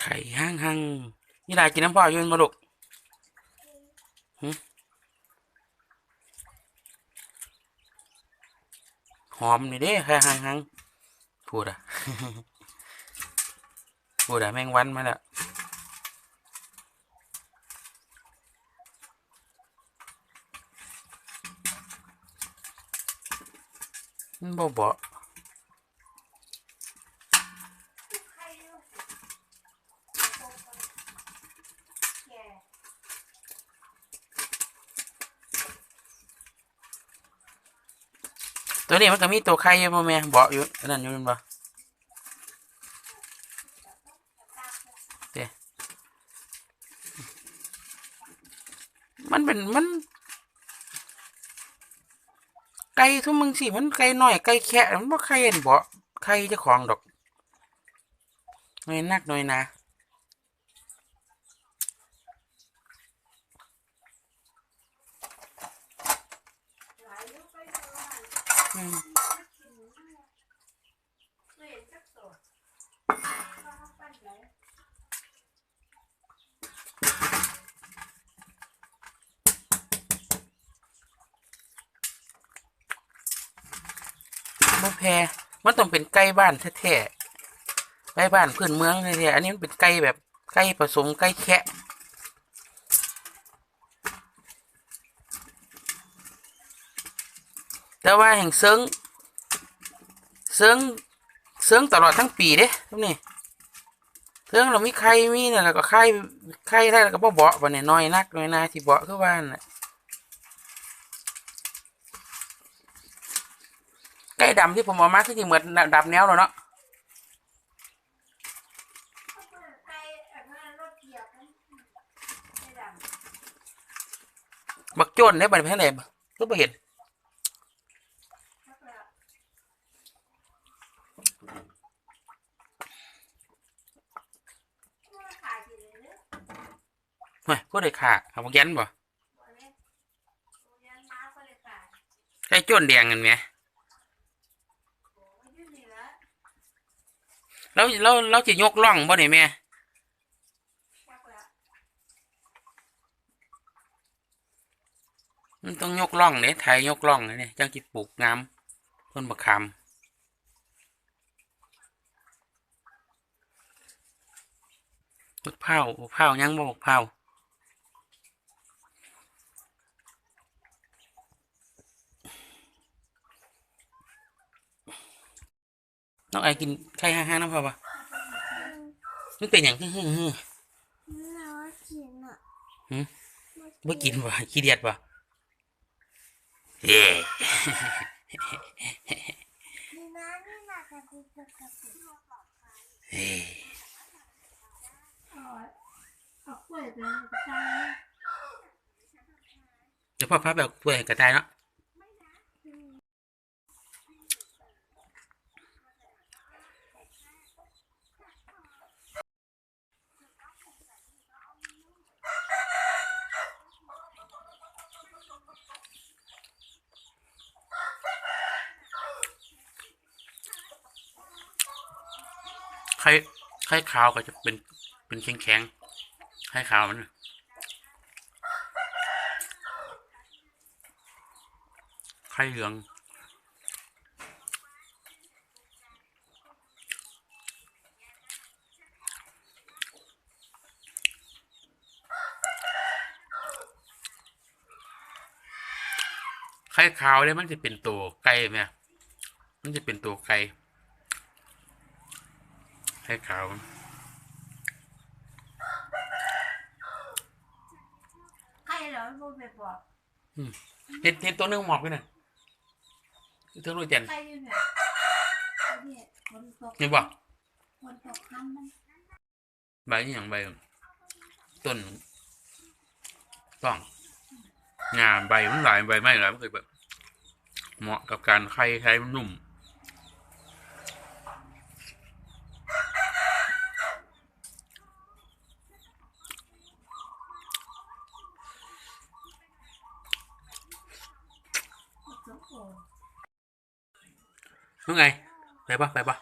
ไข่ห้างห้างนี่ลายกินน้ำพ่อยืนมาลูกหอมนี่เด้ไข่ห้างห้างพูดอะพูดอะแมงวันมาแล้วมันบ่บ่ ตัวนี้มันก็มีตัวไข่อยู่บ่แม่เบาะอยู่อันนั่นอยู่นั่นบ่เด้มันเป็นมัน ไก่ทุกมึงสิมันไก่น้อยไก่แค่มันบ่ไข่เห็นเบาไข่เจ้าของดอกน้อยนักน้อยนะ มบ่แพมันต้องเป็นไก่บ้านแท้ๆไก่บ้านพื้นเมืองแท้ๆอันนี้มันเป็นไก่แบบไก่ผสมไก่แคะ แต่ว่าแห่งเซิงเซิงเซิงตลอดทั้งปีเด้ตรงนี้เซิงเรามีไข่มีเนี่ยแล้วก็ไข่ไข่ได้แล้วก็บ่เบาะบ่เนี่ยน้อยนักน้อยนาที่เบาะคือว่านั่นน่ะไก่ดำที่ผมเอามาคือที่เหมือนดำแนวแล้วเนาะบักโจนเนี่ยบัดนี้ไปทางไหนบ่ก็บ่เห็น เฮ้ยพูดเลยค่ะเอาบักยันบ่ไก่โจนแดงกันไหมแล้วแล้วแล้วจะยกล่องบ่เนี่ยแม่มันต้องยกล่องเนี่ยไทยยกล่องเนี่ยจังจิปลูกงามต้นมะขามมะพร้าวมะพร้าวยังบ่มะพร้า น้องไอกินไข่ห้างๆน้ำพอปะมันเป็นอย่างฮึ่ฮึ่ฮึ่เรากินอะบ่กินปะขี้เดียดปะเย้นี่นะนี่นะกระปุกกระปุกเฮ้เอากล้วยไปกระจายเดี๋ยวพ่อพับแบบถ้วยให้กระจายเนาะ ไข่ไข่ขาวก็จะเป็นเป็นแข็งแข็งไข่ขาวมันน่ะไข่เหลืองไข่ขาวเนี่ยมันจะเป็นตัวไก่ไหมมันจะเป็นตัวไก่ ไข่ขาวใครเหรอพูดไปบอกเห็นเห็นตัวหนึงหมอบอยู่น่ะเท่านู้นเจนใครอยู่เนี่ยเนี่ยคนตกเห็นบ่คนตกน้ำมันใบอหย่างใบต้นต้องงามใบมันหลายใบไม่หลายมันเคยแบบ เหมาะกับการไข่ไข่มันนุ่ม ตกโอ้นู้นไงไปปะไปปะ